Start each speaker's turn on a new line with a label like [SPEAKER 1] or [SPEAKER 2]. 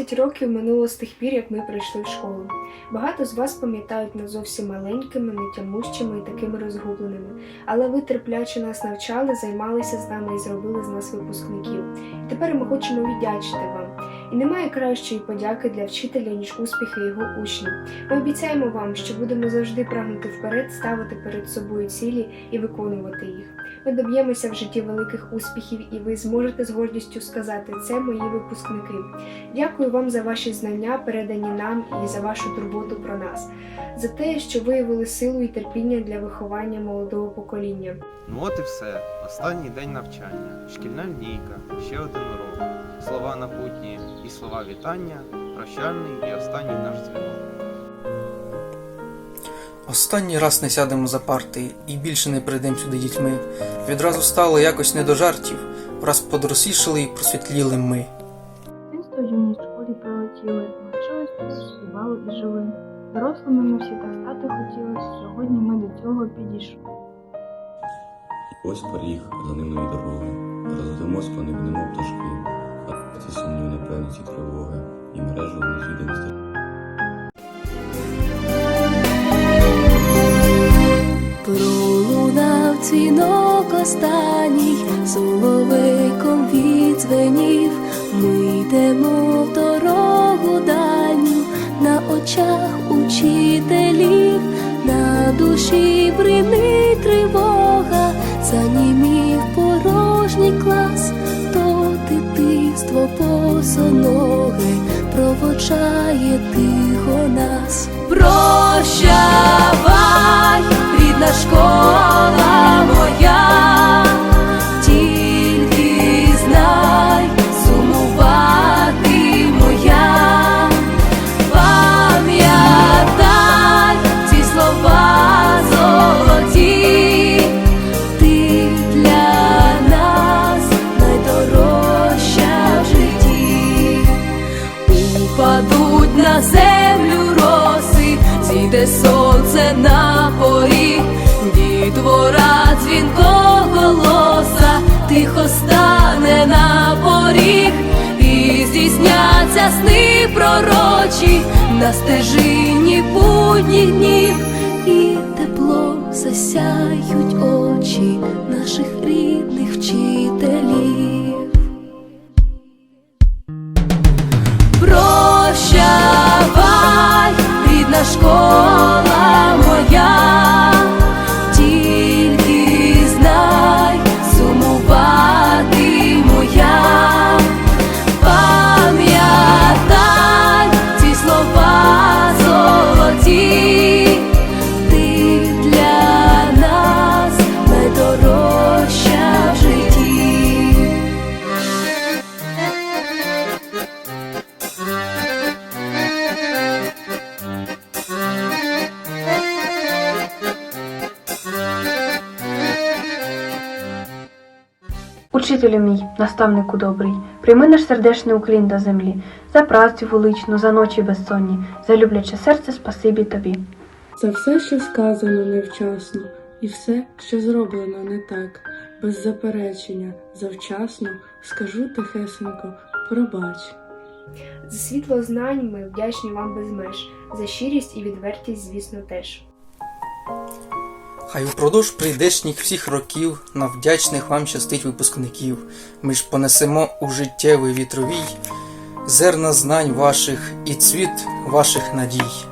[SPEAKER 1] 11 років минуло з тих пір, як ми прийшли в школу. Багато з вас пам'ятають нас зовсім маленькими, нетямущими і такими розгубленими. Але ви терпляче нас навчали, займалися з нами і зробили з нас випускників. І тепер ми хочемо віддячити вам. І немає кращої подяки для вчителя, ніж успіхи його учнів. Ми обіцяємо вам, що будемо завжди прагнути вперед, ставити перед собою цілі і виконувати їх. Ми доб'ємося в житті великих успіхів, і ви зможете з гордістю сказати це мої випускники. Дякую вам за ваші знання, передані нам, і за вашу турботу про нас, за те, що виявили силу і терпіння для виховання молодого покоління.
[SPEAKER 2] Ну от і все. Останній день навчання, шкільна лінійка, ще один урок, слова напутні і слова вітання, прощальний і останній наш дзвінок.
[SPEAKER 3] Останній раз не сядемо за парти і більше не прийдемо сюди дітьми. Відразу стало якось не до жартів, враз подросішали і просвітліли ми.
[SPEAKER 4] Дитинство юність в школі пролетіли, навчились тут, співали і жили. Дорослими ми всі так стати хотіли, сьогодні ми до цього підійшли.
[SPEAKER 5] Ось поріг за ними і дороги. Розлетимо спани, гнемо пташки. Ці тривоги. І мережу звідом стає.
[SPEAKER 6] Пролунав дзвінок останній, соловейком відзвенів. Ми йдемо в дорогу дальню, на очах учителів, на душі бринить тривога, занімів босоноге проводжає тихо нас. Упадуть на землю роси, зійде сонце на поріг, дітвора дзвінко голоса, тихо стане на поріг, і здійсняться сни пророчі на стежині будніх днів, і теплом засяють очі наших рідних вчителів.
[SPEAKER 7] Учителю мій, наставнику добрий, прийми наш сердечний уклін до землі, за працю величну, за ночі безсонні, за любляче серце спасибі тобі.
[SPEAKER 8] За все, що сказано невчасно, і все, що зроблено не так, без заперечення, завчасно, скажу тихесенько, пробач.
[SPEAKER 1] За світло знань ми вдячні вам без меж, за щирість і відвертість, звісно, теж.
[SPEAKER 3] Хай упродовж прийдешніх всіх років на вдячних вам щастить випускників. Ми ж понесемо у життєвий вітровій зерна знань ваших і цвіт ваших надій.